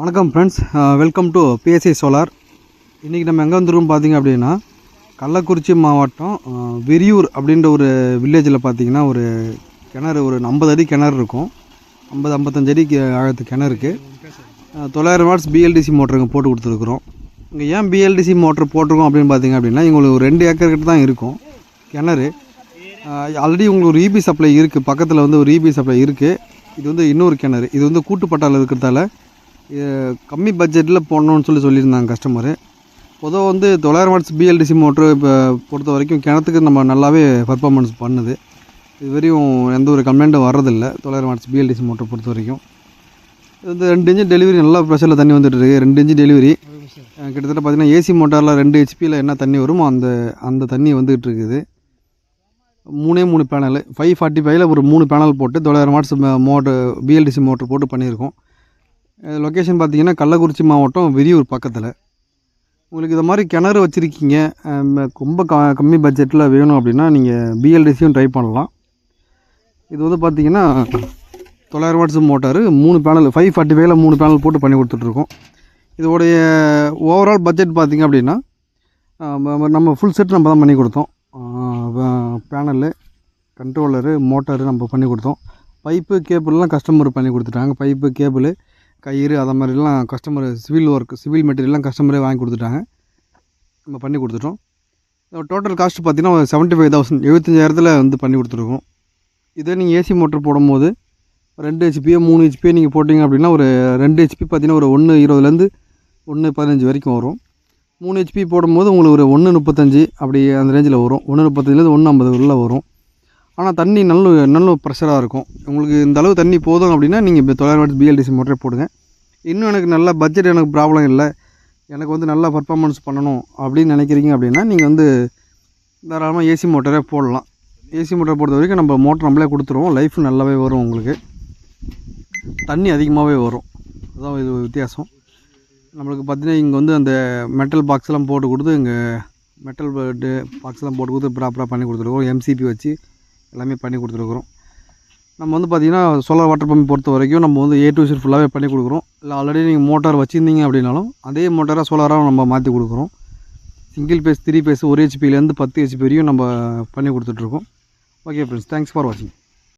வணக்கம் friends welcome to BSC solar இன்றைக்கி நம்ம எங்கே வந்துருக்கோம் பார்த்தீங்க அப்படின்னா கள்ளக்குறிச்சி மாவட்டம் விரியூர் அப்படின்ற ஒரு வில்லேஜில் பார்த்தீங்கன்னா ஒரு கிணறு ஒரு ஐம்பது அடி கிணறு இருக்கும். ஐம்பது ஐம்பத்தஞ்சு அடி ஆழத்து கிணறுக்கு தொள்ளாயிரம் வாட்ஸ் பிஎல்டிசி மோட்டருங்க போட்டு கொடுத்துருக்குறோம். இங்கே ஏன் பிஎல்டிசி மோட்டர் போட்டிருக்கோம் அப்படின்னு பார்த்தீங்க அப்படின்னா எங்களுக்கு ஒரு ரெண்டு ஏக்கர் கிட்ட தான் இருக்கும் கிணறு. ஆல்ரெடி உங்களுக்கு ஒரு இபி சப்ளை இருக்குது பக்கத்தில் வந்து ஒரு இபி சப்ளை இருக்குது இது வந்து இன்னொரு கிணறு. இது வந்து கூட்டுப்பட்டால் இருக்கிறதால கம்மி பட்ஜெட்டில் போடணும்னு சொல்லி சொல்லியிருந்தாங்க கஸ்டமரு பொதுவாக வந்து தொள்ளாயிரம் வாட்ஸ் பிஎல்டிசி மோட்ரு இப்போ பொறுத்த வரைக்கும் கிணத்துக்கு நம்ம நல்லாவே பர்ஃபார்மன்ஸ் பண்ணுது. இது வரையும் எந்த ஒரு கம்ப்ளைண்ட்டும் வர்றதில்ல. தொள்ளாயிரம் வாட்ஸ் பிஎல்டிசி மோட்டர் பொறுத்த வரைக்கும். இது வந்து ரெண்டு இன்ச்சு டெலிவரி நல்லா ப்ரெஷரில் தண்ணி வந்துட்டு இருக்கு. ரெண்டு இன்ச்சு டெலிவரி கிட்டத்தட்ட பார்த்தீங்கன்னா ஏசி மோட்டாரில் ரெண்டு ஹெச்பியில் என்ன தண்ணி வருமோ அந்த அந்த தண்ணி வந்துகிட்டு இருக்குது. மூணே மூணு பேனல் ஃபைவ் ஃபார்ட்டி ஃபைவ்ல ஒரு மூணு பேனல் போட்டு தொள்ளாயிரம் வாட்ஸ் மோட்ரு பிஎல்டிசி மோட்ரு போட்டு பண்ணியிருக்கோம். லொக்கேஷன் பார்த்தீங்கன்னா கள்ளக்குறிச்சி மாவட்டம் விரியூர் பக்கத்தில். உங்களுக்கு இதை மாதிரி கிணறு வச்சுருக்கீங்க ரொம்ப க கம்மி பட்ஜெட்டில் வேணும் அப்படின்னா நீங்கள் பிஎல்டிசியும் ட்ரை பண்ணலாம். இது வந்து பார்த்தீங்கன்னா தொள்ளாயிரம் வாட்ஸ் மோட்டாரு மூணு பேனல் ஃபைவ் ஃபார்ட்டி ஃபைவ்ல மூணு பேனல் போட்டு பண்ணி கொடுத்துட்ருக்கோம். இதோடைய ஓவரால் பட்ஜெட் பார்த்திங்க அப்படின்னா நம்ம ஃபுல் செட் நம்ம தான் பண்ணி கொடுத்தோம். பேனலு கண்ட்ரோலரு மோட்டாரு நம்ம பண்ணி கொடுத்தோம். பைப்பு கேபிள்லாம் கஸ்டமர் பண்ணி கொடுத்துட்டாங்க. பைப்பு கேபிள் கயிறு அதை மாதிரிலாம் கஸ்டமர் சிவில் ஒர்க் சிவில் மெட்டீரியல்லாம் கஸ்டமரே வாங்கி கொடுத்துட்டாங்க. நம்ம பண்ணி கொடுத்துட்டோம். டோட்டல் காஸ்ட் பார்த்தீங்கன்னா செவன்ட்டி ஃபைவ் தௌசண்ட் எழுபத்தஞ்சாயிரத்தில் வந்து பண்ணி கொடுத்துருக்கோம். இதே நீங்கள் ஏசி மோட்டர் போடும்போது ரெண்டு ஹெச்பியோ மூணு ஹெச்பியோ நீங்கள் போட்டிங்க அப்படின்னா ஒரு ரெண்டு ஹெச்பி பார்த்தீங்கன்னா ஒரு ஒன்று இருபதுலேருந்து ஒன்று பதினஞ்சு வரைக்கும் வரும். மூணு ஹெச்பி போடும்போது உங்களுக்கு ஒரு ஒன்று முப்பத்தஞ்சு அப்படி அந்த ரேஞ்சில் வரும். ஒன்று முப்பத்தஞ்சுலேருந்து ஒன்று ஐம்பது உள்ள வரும். ஆனால் தண்ணி நல்ல நல்ல ப்ரெஷராக இருக்கும். உங்களுக்கு இந்த அளவு தண்ணி போதும் அப்படின்னா நீங்கள் இப்போ தொள்ளாயிரம் வாட்ஸ் பிஎல்டிசி மோட்டரே போடுங்க. இன்னும் எனக்கு நல்ல பட்ஜெட் எனக்கு ப்ராப்ளம் இல்லை. எனக்கு வந்து நல்லா பர்ஃபார்மன்ஸ் பண்ணணும் அப்படின்னு நினைக்கிறீங்க அப்படின்னா நீங்கள் வந்து தாராளமாக ஏசி மோட்டரே போடலாம். ஏசி மோட்டரை பொறுத்த வரைக்கும் நம்ம மோட்டர் நம்மளே கொடுத்துருவோம். லைஃப் நல்லாவே வரும் உங்களுக்கு. தண்ணி அதிகமாகவே வரும். அதுதான் இது வித்தியாசம். நம்மளுக்கு பார்த்தீங்கன்னா இங்கே வந்து அந்த மெட்டல் பாக்ஸ்லாம் போட்டு கொடுத்து இங்கே மெட்டல் பாக்ஸ்லாம் போட்டு கொடுத்து ப்ராப்பராக பண்ணி கொடுத்துருக்கோம். எம்சிபி வச்சு. எல்லாமே பண்ணி கொடுத்துருக்குறோம். நம்ம வந்து பார்த்திங்கன்னா சோலார் வாட்டர் பம்ப் பொறுத்த வரைக்கும் நம்ம வந்து ஏ டு ஷீட் ஃபுல்லாகவே பண்ணி கொடுக்குறோம். இல்லை ஆல்ரெடி நீங்கள் மோட்டார் வச்சுருந்தீங்க அப்படின்னாலும் அதே மோட்டாராக சோலாராக நம்ம மாற்றி கொடுக்குறோம். சிங்கிள் பேஸ் த்ரீ பேஸ் ஒரு ஹெச்பிலேருந்து பத்து ஹெச்பி வரையும் நம்ம பண்ணி கொடுத்துட்ருக்கோம் ஓகே ஃப்ரெண்ட்ஸ் தேங்க்ஸ் ஃபார் வாட்சிங்